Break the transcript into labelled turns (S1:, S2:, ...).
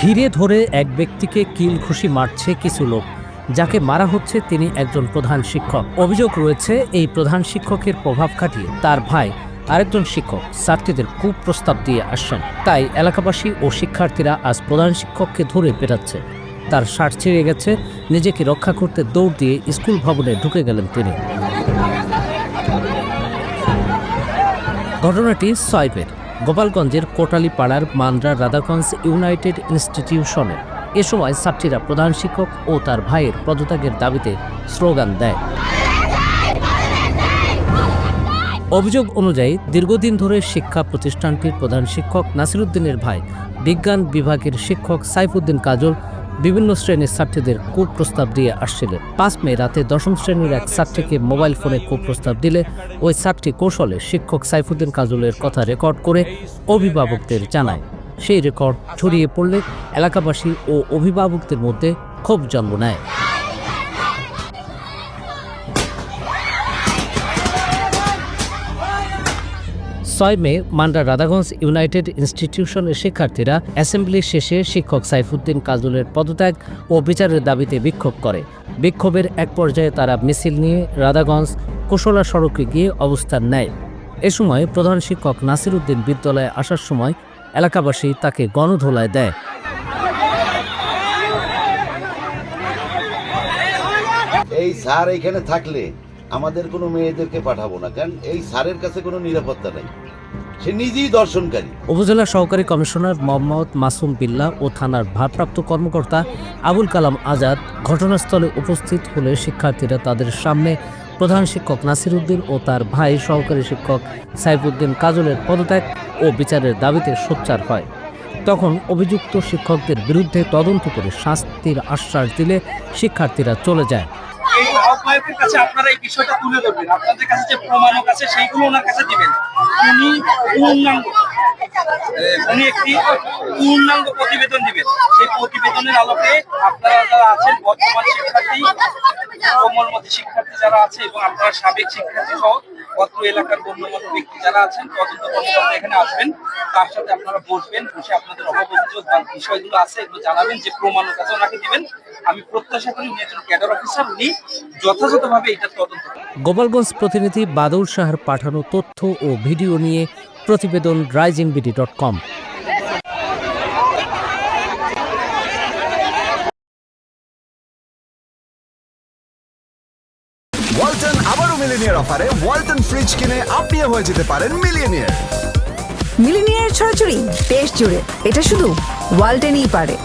S1: ঘিরে ধরে এক ব্যক্তিকে কিল ঘুষি মারছে কিছু লোক। যাকে মারা হচ্ছে তিনি একজন প্রধান শিক্ষক। অভিযোগ রয়েছে, এই প্রধান শিক্ষকের প্রভাব খাটিয়ে তার ভাই আরেকজন শিক্ষক ছাত্রীদের কুপ্রস্তাব দিয়ে আসছেন। তাই এলাকাবাসী ও শিক্ষার্থীরা আজ প্রধান শিক্ষককে ধরে পেটাচ্ছে। তার শার্ট ছিঁড়ে গেছে, নিজেকে রক্ষা করতে দৌড় দিয়ে স্কুল ভবনে ঢুকে গেলেন তিনি। ঘটনাটি সয়বের গোপালগঞ্জের কোটালীপাড়ার মান্দ্রা রাধাগঞ্জ ইউনাইটেড ইনস্টিটিউশনে। এ সময় ছাত্রীরা প্রধান শিক্ষক ও তার ভাইয়ের পদত্যাগের দাবিতে স্লোগান দেয়। অভিযোগ অনুযায়ী দীর্ঘদিন ধরে শিক্ষা প্রতিষ্ঠানটির প্রধান শিক্ষক নাসিরুদ্দিনের ভাই, বিজ্ঞান বিভাগের শিক্ষক সাইফুদ্দিন কাজল বিভিন্ন শ্রেণির ছাত্রীদের কুপ্রস্তাব দিয়ে আসছিলেন। পাঁচ মে রাতে দশম শ্রেণির এক ছাত্রীকে মোবাইল ফোনে কুপ্রস্তাব দিলে ওই ছাত্রী কৌশলে শিক্ষক সাইফুদ্দিন কাজলের কথা রেকর্ড করে অভিভাবকদের জানায়। সেই রেকর্ড ছড়িয়ে পড়লে এলাকাবাসী ও অভিভাবকদের মধ্যে ক্ষোভ জন্ম নেয়। ছয় মে, মান্ডা রাধাগঞ্জ ইউনাইটেড ইনস্টিটিউশনের শিক্ষার্থীরা অ্যাসেম্বলি শেষে শিক্ষক সাইফুদ্দিন কাজুলের পদত্যাগ ও বিচারের দাবিতে বিক্ষোভ করে। বিক্ষোভের এক পর্যায়ে তারা মিছিল নিয়ে রাধাগঞ্জ কুশলা সড়কে গিয়ে অবস্থান নেয়। এ সময় প্রধান শিক্ষক নাসির উদ্দিন বিদ্যালয়ে আসার সময় এলাকাবাসী তাকে গণধোলায় দেয়।
S2: এই স্যার এখানে থাকলে আমাদের কোনো মেয়েদেরকে পাঠাবো না, কারণ এই স্যারের কাছে কোনো নিরাপত্তা নেই। সে নিজেই দর্শনকারী।
S1: উপজেলা সহকারী কমিশনার মোহাম্মদ মাসুম বিল্লা ও থানার ভারপ্রাপ্ত কর্মকর্তা আবুল কালাম আজাদ ঘটনাস্থলে উপস্থিত হলে শিক্ষার্থীরা তাদের সামনে প্রধান শিক্ষক নাসির উদ্দিন ও তার ভাই সহকারী শিক্ষক সাইফুদ্দিন কাজলের পদত্যাগ ও বিচারের দাবিতে সোচ্চার হয়। তখন অভিযুক্ত শিক্ষকদের বিরুদ্ধে তদন্ত করে শাস্তির আশ্বাস দিলে শিক্ষার্থীরা চলে যায়।
S3: আহ্বায়কের কাছে আপনারা এই বিষয়টা তুলে ধরবেন। আপনাদের কাছে যে প্রমাণক আছে, সেইগুলো ওনার কাছে দিবেন। উনি পূর্ণাঙ্গ, উনি একটি পূর্ণাঙ্গ প্রতিবেদন দিবেন। সেই প্রতিবেদনের আলোকে আপনারা যারা আছেন, বর্তমান শিক্ষার্থী, কোমলমতি শিক্ষার্থী যারা আছে এবং আপনারা সাবেক শিক্ষার্থী সহ অত্র এলাকার গণ্যমান্য ব্যক্তি যারা আছেন তদন্ত কর্মকর্তা এখানে আসবেন। তার সাথে আপনারা বসবেন, বসে আপনাদের অভাব বিষয়গুলো আছে, এগুলো জানাবেন, যে প্রমাণক আছে, ওনাকে দিবেন। আমি প্রত্যাশা করি উনি একজন ক্যাডার অফিসার উনি যথাযথভাবে এটা তদন্ত
S1: গোপালগঞ্জ প্রতিনিধি বাদল শাহর পাঠানো তথ্য ও ভিডিও নিয়ে প্রতিবেদন Rising BD dot com.
S4: Walton আবারও মিলিনিয়ার অফারে ওয়ালটন ফ্রিজ কিনে আপনিও হয়ে যেতে পারেন মিলিয়নিয়ার
S5: মিলিনিয়ার ছড়াছড়ি দেশ জুড়ে এটা শুধু ওয়ালটেনই পারে।